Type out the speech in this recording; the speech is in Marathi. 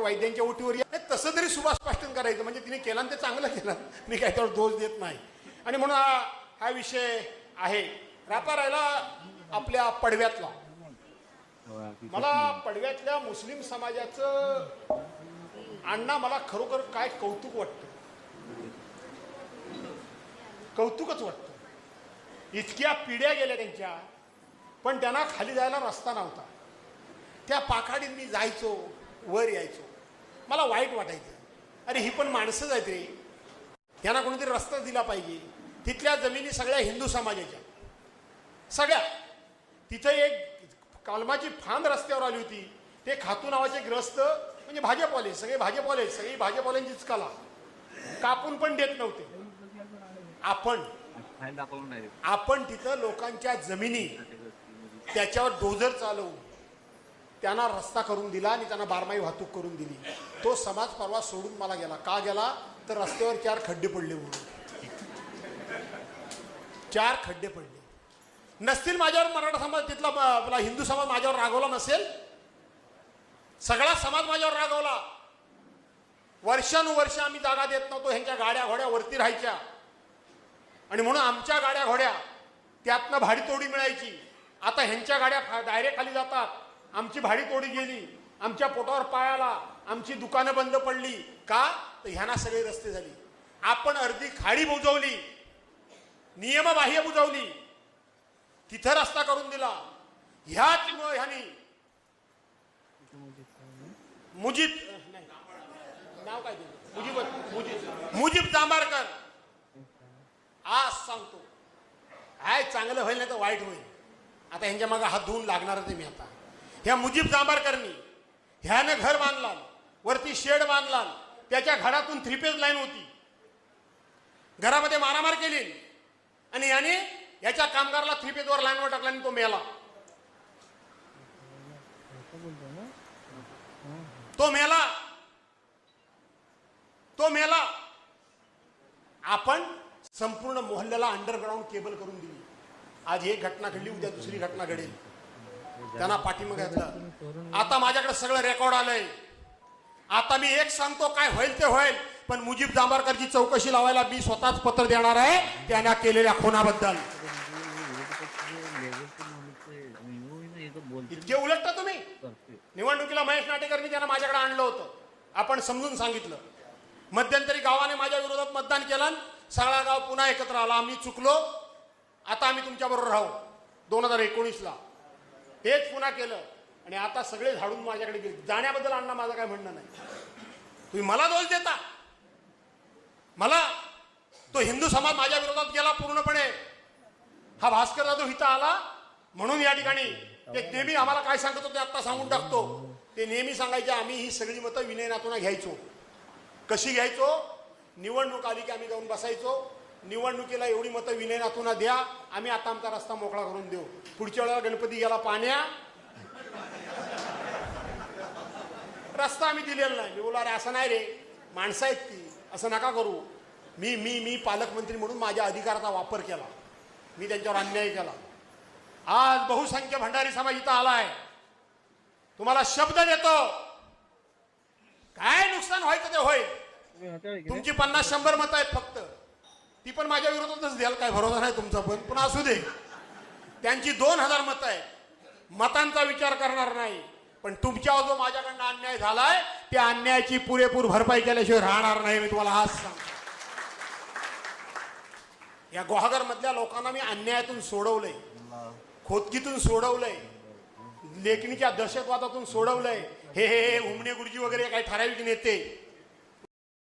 वैद्यांच्या ओटीवर या. तसं तरी सुभाष पाष्टन करायचं. म्हणजे तिने केलं ते चांगलं केलं. मी काय त्यावर दोष देत नाही. आणि म्हणून हा हा विषय आहे. रापा राहिला आपल्या पडव्यातला. मला पडव्यातल्या मुस्लिम समाजाचं अण्णा मला खरोखर काय कौतुक वाटतं? कौतुकच वाटतं. इतक्या पिढ्या गेल्या त्यांच्या पण त्यांना खाली जायला रस्ता नव्हता. त्या पाखाडींनी जायचो वर यायचो. मला वाईट वाटायचं. अरे ही पण माणसंच आहेत रे. त्यांना कोणीतरी रस्ता दिला पाहिजे. तिथल्या जमिनी सगळ्या हिंदू समाजाच्या. सगळ्या. तिथं एक कालमाची फांद रस्त्यावर आली होती. ते खातू नावाचे ग्रस्त म्हणजे भाजपवाले सगळे भाजपवाले सगळी भाजपवाल्यांचीच कला. कापून पण देत नव्हते. आपण. आपण तिथं लोकांच्या जमिनी त्याच्यावर डोजर चालवून त्यांना रस्ता करून दिला आणि त्यांना बारमाई वाहतूक करून दिली. तो समाज परवा सोडून मला गेला. का गेला? तर रस्त्यावर चार खड्डे पडले म्हणून. चार खड्डे पडले. नसतील माझ्यावर मराठा समाज तिथला आपला हिंदू समाज माझ्यावर रागवला नसेल? सगळा समाज माझ्यावर रागवला. वर्षानुवर्ष आम्ही जागा देत नव्हतो. ह्यांच्या गाड्या घोड्या वरती राहायच्या. आणि म्हणून आमच्या गाड्या घोड्या त्यातनं भाडीतोडी मिळायची. आता ह्यांच्या गाड्या डायरेक्ट खाली जातात. आमची भाडी तोडी गेली? आमच्या पोटावर पायाला आमची दुकानं बंद पडली. का? तर ह्यांना सगळे रस्ते झाली. आपण अर्धी खाडी बुजवली. नियमबाह्य बुजवली. तिथं रस्ता करून दिला. ह्याच ह्यानी मुजिब नाव काय मुजीब मुजीब. मुजीब जांभारकर आज सांगतो. हाय चांगलं होईल नाही तर वाईट होईल. आता ह्यांच्या मागे हात धुवून लागणारच आहे मी आता. ह्या मुजीब जांभारकरनी ह्यानं घर बांधला वरती शेड बांधला त्याच्या घरातून थ्री पेज लाईन होती. घरामध्ये मारामार केली. आणि याने याच्या कामगाराला थ्रीपेजवर लाईनवर टाकला आणि तो मेला. तो मेला. तो मेला. आपण संपूर्ण मोहल्ल्याला अंडरग्राऊंड केबल करून दिली. आज एक घटना घडली उद्या दुसरी घटना घडेल. त्यांना पाठिंबा घातलं. आता माझ्याकडे सगळं रेकॉर्ड आलंय. आता मी एक सांगतो काय होईल ते होईल. पण मुजीब जांभारकरची चौकशी लावायला मी स्वतःच पत्र देणार आहे त्यांना केलेल्या खुनाबद्दल. इतके उलटता तुम्ही? निवडणुकीला महेश नाटेकरनी त्यांना माझ्याकडे आणलं होतं. आपण समजून सांगितलं. मध्यंतरी गावाने माझ्या विरोधात मतदान केलं सगळा गाव पुन्हा एकत्र आला. आम्ही चुकलो. आता आम्ही तुमच्याबरोबर राहू. दोन हजार एकोणीसला. हेच पुन्हा केलं. आणि आता सगळे झाडून माझ्याकडे गेले. जाण्याबद्दल अण्णा माझं काय म्हणणं नाही. तुम्ही मला दोष देता. मला तो हिंदू समाज माझ्या विरोधात गेला पूर्णपणे. हा भास्कर जाधव इथं आला. म्हणून या ठिकाणी ते नेहमी आम्हाला काय सांगत होते आता सांगून टाकतो. ते नेहमी सांगायचे आम्ही ही सगळी मतं विनयनातून घ्यायचो. कशी घ्यायचो? निवडणूक आली की आम्ही जाऊन बसायचो. निवडणुकीला एवढी मतं विनय नातूना द्या आम्ही आता आमचा रस्ता मोकळा करून देऊ. पुढच्या वेळेला गणपती गेला पाण्या. रस्ता आम्ही दिलेला नाही. मी बोला अरे असं नाही रे. माणसं आहेत ती. असं नका करू. मी मी मी पालकमंत्री म्हणून माझ्या अधिकाराचा वापर केला. मी त्यांच्यावर अन्याय केला. आज बहुसंख्य भंडारी समाज इथं आलाय. तुम्हाला शब्द देतो. काय नुकसान व्हायचं ते होईल. तुमची पन्नास शंभर मतं आहेत फक्त. ती पण माझ्या विरोधातच द्याल काय भरोसा नाही तुमचा पण. पण असू दे. त्यांची दोन हजार मतं आहेत. मतांचा विचार करणार नाही. पण तुमच्यावर जो माझ्याकडनं अन्याय झालाय त्या अन्यायाची पुरेपूर भरपाई केल्याशिवाय राहणार नाही मी तुम्हाला हाच सांग या गुहागर मधल्या लोकांना मी अन्यायातून सोडवलंय. खोदकीतून सोडवलंय. लेखणीच्या दहशतवादातून सोडवलंय. हे हे हे उमणे गुरुजी वगैरे काही ठराविक नेते.